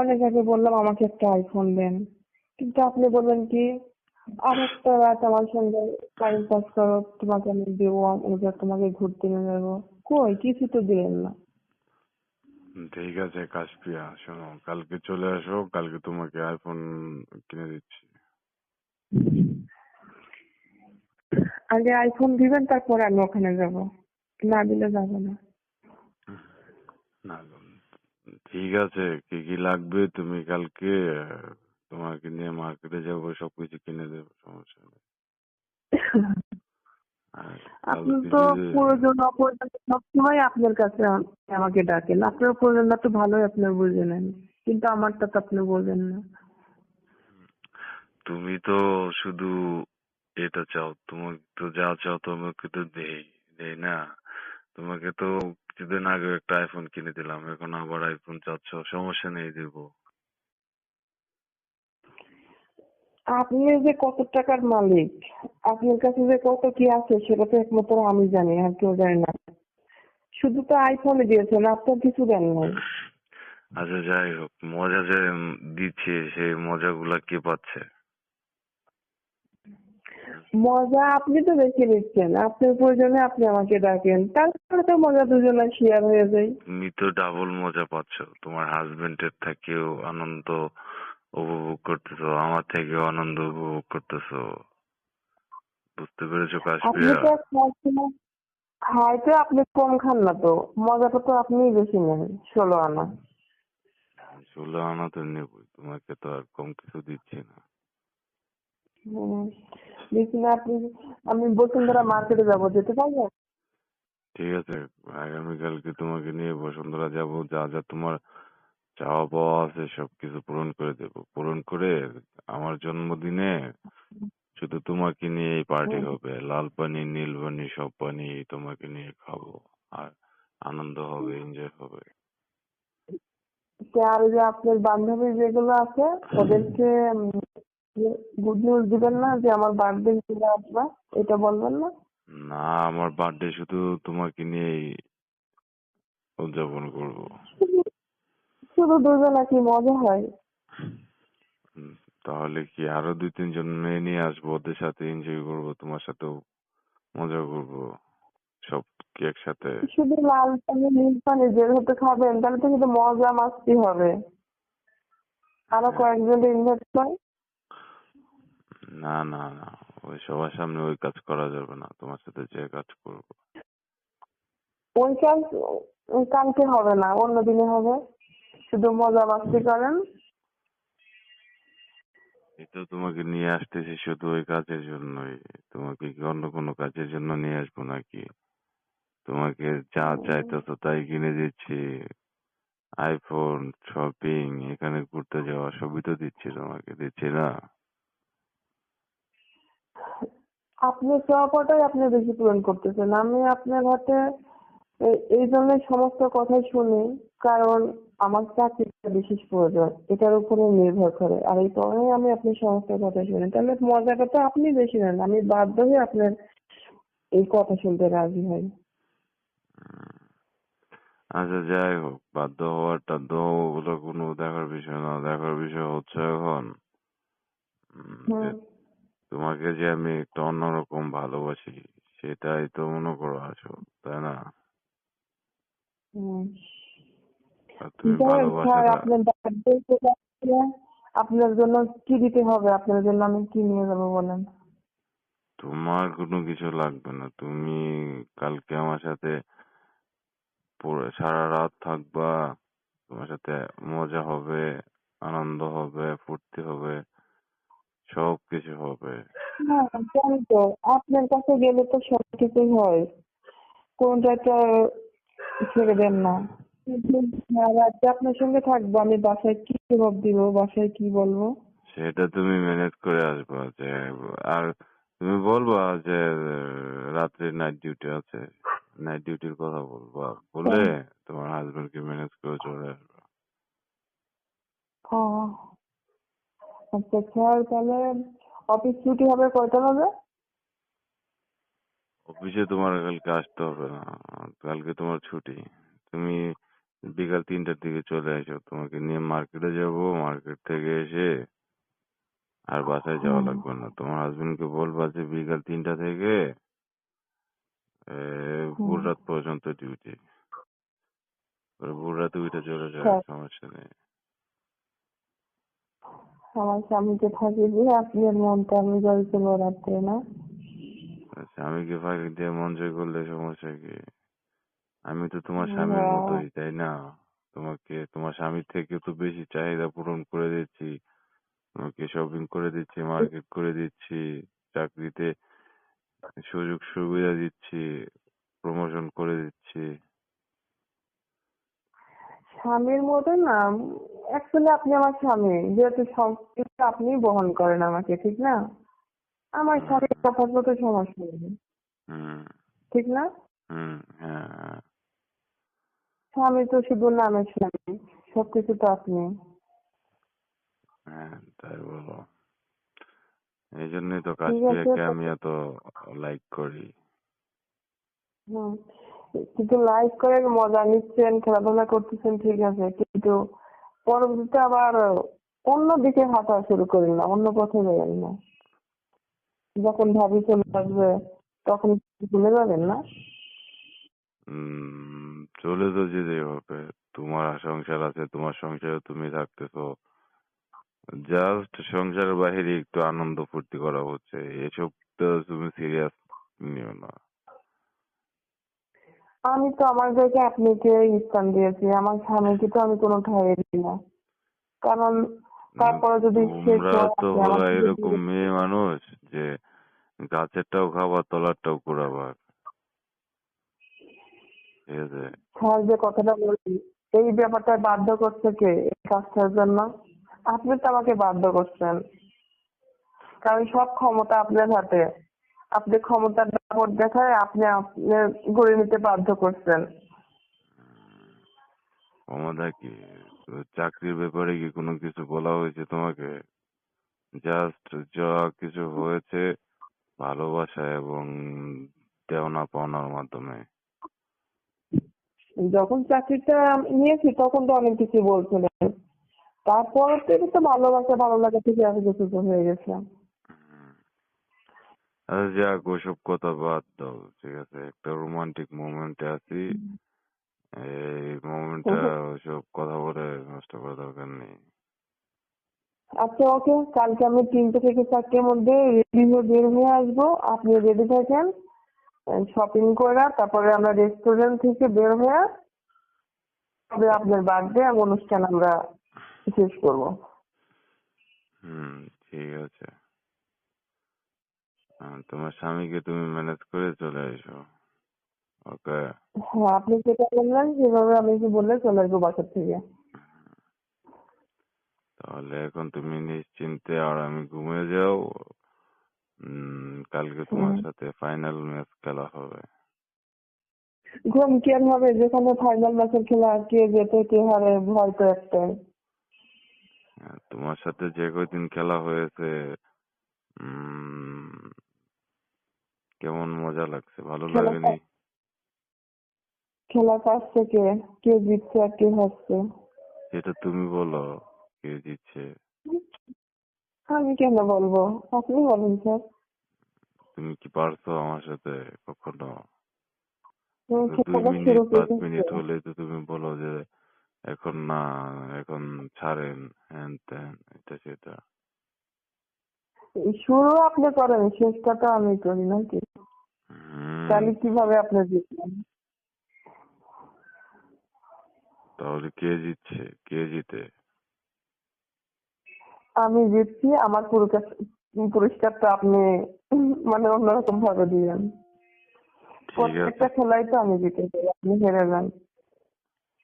অনেক আগে বললাম আমাকে একটা আইফোন দেন। কিন্তু আপনি বললেন কি আর একটা রাত আমার সঙ্গে টাইম পাস করো তোমাকে আমি দেবো ওদের তোমাকে ঘুরতে নিয়ে যাব। কই? কিছু তো দিলেন না। ঠিক আছে কাশপিয়া শোনো কালকে চলে আসো কালকে তোমাকে আইফোন কিনে দিচ্ছি। আগে আইফোন দিবেন তারপর আমি ওখানে যাব। না দিলে যাব না। না ঠিক আছে কি কি লাগবে তুমি কালকে তোমাকে নিয়ে মার্কেটে যাব সবকিছু কিনে দেবো সমস্যা নেই। আপনি তো প্রয়োজন অপ্রয়োজন সবসময় আপনার কাছে আমাকে ডাকেন। আপনার প্রয়োজনটা তো ভালোই আপনি বুঝে নেন কিন্তু আমারটা তো আপনি বোঝেন না। তুমি তো শুধু এটা চাও তোমাকে তো যা চাও তোমাকে তো দেই দেই না? তোমাকে তো কিছুদিন আগে একটা আইফোন কিনে দিলাম এখন আবার আইফোন চাচ্ছ সমস্যা নেই দেবো। আপনি যে কত টাকার মালিক আপনার কাছে যে কত কি আছে সেটা তো একমাত্র আমি জানি আর কেউ জানে না। শুধু তো আইফোনে দিয়েছেন আপনার কিছু দেন নাই। আচ্ছা যাই হোক মজা যে দিচ্ছে সেই মজাগুলা কে পাচ্ছে? মজা আপনি তো বেশি নিচ্ছেন। আপনার প্রয়োজনে আপনি আমাকে ডাকেন। তারপরে তো মজা দুজনে শেয়ার হয়ে যায়। তুমি তো ডাবল মজা পাচ্ছ। তোমার হাজবেন্ডের থেকেও আনন্দ উপভোগ করতেছো আমার থেকেও আনন্দ উপভোগ করতেছো। বুঝতে পেরেছ আপনি কাশ্মীরা তো সবসময় খাইতে আপনি কম খান না তো। মজাটা তো আপনি বেশি নেন ষোলো আনা। ষোলো আনা তো নেবই তোমাকে তো আর কম কিছু দিচ্ছি না। দেখি না আপনি আমি বসুন্ধরা মার্কেটে যাব যেতে পারবেন? ঠিক আছে আগামীকালকে তোমাকে নিয়ে বসুন্ধরা যাব যা যা তোমার চাওয়া পাওয়া আছে সবকিছু পূরণ করে দেব। পূরণ করে আমার জন্মদিনে শুধু তোমাকে নিয়ে এই পার্টি হবে। লাল পানি নীল পানি সব পানি তোমাকে নিয়ে খাব। আর আনন্দ হবে এনজয় হবে। আর যে আপনার বান্ধবী যেগুলো আছে ওদেরকে গুড নিউজ দিবেন না যে আমার বার্থডে হিসেবে আসবা এটা বলবেন না? না আমার বার্থডে শুধু তোমাকে নিয়েই উদযাপন করব। শুধু দুজনে কি মজা হয়। তাহলে কি আরও দুই তিনজন মেয়ে নিয়ে আসব? ওদের সাথে এনজয় করব তোমার সাথেও মজা করব সব কি একসাথে? শুধু লাল পানি নীল পানি যেহেতু খাবেন তাহলে তো শুধু মজা মাস্তি হবে। আরও কয়েকজন ইনভাইট করে না না না ওই সবার সামনে ওই কাজ করা যাবে না তোমার সাথে যে কাজ করব। ওই কাজ ওই কালকে হবে না অন্য দিনে হবে। শুধু মজা মাস্তি করেন তো তোমাকে নিয়ে আসতেছি শুধু ওই কাজের জন্যই। তোমাকে কি অন্য কোনো কাজের জন্য নিয়ে আসব নাকি? তোমাকে যা চাইতেছো তাই কিনে দিচ্ছি। আইফোন শপিং এখানে ঘুরতে যাওয়া সবই তো দিচ্ছি তোমাকে দিচ্ছি না? আপনি চাওয়াটাই আপনি বেশি পূরণ করতেছেন। আমি আপনার হাতে এই- জন্য সমস্ত কথাই শুনি কারণ আমার চাকরিটা বিশেষ প্রয়োজন। এটার উপরে নির্ভর করে। আর এই কারণে আমি আপনার সমস্ত কথা শুনি। তাহলে মজাটা তো আপনি বেশি নেন। আমি বাধ্য হয়ে আপনার এই কথা শুনতে রাজি হই। আচ্ছা যাই হোক বাধ্য হওয়াটা তো ওগুলো কোনো দেখার বিষয় না। দেখার বিষয় হচ্ছে এখন। তোমাকে যে আমি একটা অন্যরকম ভালোবাসি সেটাই তো মনে করো আছো তাই না? তুমি আপনার জন্য কি দিতে হবে? আপনার জন্য আমি কি নিয়ে যাব বলেন? তোমার কোনো কিছু লাগবে না। তুমি কালকে আমার সাথে পুরো সারা রাত থাকবা তোমার সাথে মজা হবে আনন্দ হবে ফুর্তি হবে। সব কিছু হবে। হ্যাঁ জানি তো। আপনার কাছে গেলে তো সব কিছুই হয়। কোনটা তো ছেড়ে দেন না। রাতে আপনার সঙ্গে থাকব। আমি বাসায় কি জবাব দিব? বাসায় কি বলব? সেটা তুমি ম্যানেজ করে আসবা যে আর তুমি বলবা যে রাত্রে নাইট ডিউটি আছে। নাইট ডিউটির কথা বলবা। বলে তোমার হাজবেন্ডকে ম্যানেজ করে চলে আসবা। আচ্ছা স্যার তাহলে অফিস ছুটি হবে কয়টা হবে অফিসে তোমার কালকে আসতে হবে না কালকে তোমার ছুটি। তুমি বিকাল তিনটার দিকে চলে এসো তোমাকে নিয়ে মার্কেটে যাব মার্কেট থেকে এসে আর বাসায় যাওয়া লাগবে না। তোমার হাজবেন্ডকে বলবা যে বিকাল তিনটা থেকে ভোর রাত পর্যন্ত ডিউটি ভোর রাতে উঠে চলে যাবে হ্যাঁ। সমস্যা নেই। আমার স্বামীকে ফাঁকি দিয়ে আপনার মনটা আমি জলছিল রাত্রে না? আচ্ছা আমি কি ফাঁকি দিয়ে মন জয় করলে সমস্যা কি? আমি তো তোমার স্বামীর মতোই তাই না? তোমাকে তোমার স্বামীর থেকে তো বেশি চাহিদা পূরণ করে দিচ্ছি। তোমাকে শপিং করে দিচ্ছি মার্কেট করে দিচ্ছি চাকরিতে সুযোগ সুবিধা দিচ্ছি প্রমোশন করে দিচ্ছি। স্বামীর মতো না অ্যাকচুয়ালি আপনি আমার স্বামী। যেহেতু সব কিছু আপনিই বহন করেন আমাকে ঠিক না? আমার স্বামীর কথার মতো সমস্যা নেই। ঠিক না? হ্যাঁ হ্যাঁ। স্বামী তো শুধু নামের স্বামী সবকিছু তো আপনি। হ্যাঁ তাই বলো এই জন্যই তো আছে, আমি এত লাইক করি? হুম। কিন্তু লাইভ করে মজা নিচ্ছেন খেলাধুলা করতেছেন ঠিক আছে। কিন্তু পরবর্তীতে আবার অন্য দিকে হাঁটা শুরু করেন না, অন্য পথে যাবেন না। যখন ভাবি চলে আসবে, তখন ভুলে যাবেন না? চলে তো যেতেই হবে। তোমার সংসার আছে, তোমার সংসারে তুমি থাকতেছো। জাস্ট সংসারের বাইরে একটু আনন্দ ফুর্তি করা হচ্ছে। এসব তো তুমি সিরিয়াস নিও না। আমি তো আমার জায়গায় আপনাকে স্থান দিয়েছি। আমার স্বামীকে তো আমি কোনো ঠাইয়ে দিই না। কারণ তারপরে যদি সে এরকম মেয়ে মানুষ যে গাছেরটাও খাবার তলারটাও কুড়াবার ঠিক আছে। স্যার যে কথাটা বলছি এই ব্যাপারটা বাধ্য করছে কে এই কাজটার জন্য? আপনি তো আমাকে বাধ্য করছেন। কারণ সব ক্ষমতা আপনার হাতে। আপনি ক্ষমতার দাপট দেখায় আপনি গড়ে নিতে বাধ্য করছেন। ক্ষমতা কি? চাকরির ব্যাপারে কি কোনো কিছু বলা হয়েছে তোমাকে? জাস্ট যা কিছু হয়েছে ভালোবাসা এবং দেওনা পাওনার মাধ্যমে। যখন চাকরিটা নিয়েছি তখন তো অনেক কিছু বলছিলেন। তারপর থেকে তো ভালোবাসা ভালো লাগা থেকে আমি হয়ে গেছে হুম। আরে যাক ওসব কথা বাদ দাও ঠিক আছে? একটা রোমান্টিক মোমেন্টে আছি। এই মোমেন্টটা ওসব কথা বলে নষ্ট করার দরকার নেই। আচ্ছা ওকে কালকে আমি তিনটে থেকে চারটের মধ্যে রেডি হয়ে বের হয়ে আসব। আপনি রেডি থাকেন শপিং করে তারপরে আমরা রেস্টুরেন্ট থেকে বের হয়ে তবে আপনার বার্থডে অনুষ্ঠান আমরা শেষ করব। হুম ঠিক আছে। তোমার স্বামীকে তুমি ম্যানেজ করে চলে এসো। ওকে? হ্যাঁ আপনি যেটা বললেন সেভাবে আমি কি বললে চলে আসব বাসার থেকে। তাহলে এখন তুমি নিশ্চিন্তে আর আমি ঘুমিয়ে যাও। উম, কালকে তোমার সাথে ফাইনাল ম্যাচ খেলা হবে। ঘুম কি আর হবে? যেখানে ফাইনাল ম্যাচের খেলা আর কে যেতে কে হারে ভয় তো একটাই। তোমার সাথে যে কয়দিন খেলা হয়েছে উম, কেমন মজা লাগছে? ভালো লাগেনি? খেলা কাটছে কে কে জিতছে আর কে হারছে? সেটা তুমি বলো কে জিতছে? আমি কেন বলব? আপনি বলুন স্যার। তুমি কি পারছ আমার সাথে কখনো? হুম, দুই মিনিট পাঁচ মিনিট হলে তো তুমি বলো যে এখন না এখন ছাড়েন হ্যান ত্যান এটা সেটা। শুরু আপনি করেন শেষটা তো আমি করি নাকি? তাহলে কীভাবে আপনি জিতলেন তাহলে কে জিতছে? কে জিতে? আমি জিতছি আমার পুরস্কার পুরস্কারটা আপনি মানে অন্যরকম ভাবে ঠিক প্রত্যেকটা খেলায় তো আমি জিতে যাই আপনি হেরে যান।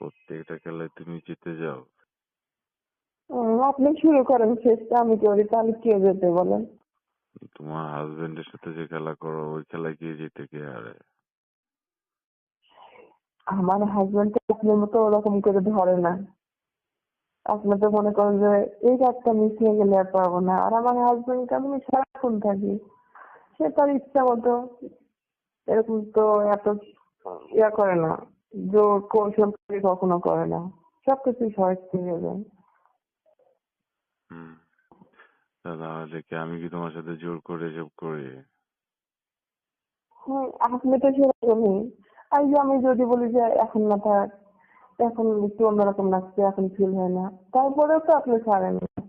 প্রত্যেকটা খেলায় তুমি জিতে যাও। আপনি শুরু করেন শেষটা আমি করি তাহলে কে যেতে বলেন? তোমার হাজবেন্ডের সাথে যে খেলা করো, ওই খেলায় কে জিতে কে হারে? আমার হাজবেন্ড তো আপনার মতো ওরকম করে ধরে না। আপনি তো মনে করেন যে, এই কাজটা মিস হয়ে গেলে আর পারব না। আর আমার হাজবেন্ড আমি সারাক্ষণ থাকি। সে তার ইচ্ছা মতো এরকম তো এত ইয়া করে না, জোর কৌশল করে কখনো করে না। সবকিছু সহজ হয়ে যায় হুম তা তাহলে কি আমি কি তোমার সাথে জোর করে এসব করি? হ্যাঁ আপনি তো সেরকমই। আর যে আমি যদি বলি যে এখন না থাক, এখন একটু অন্যরকম লাগছে, এখন ফিল হয় না। তারপরেও তো আপনি ছাড়েন। না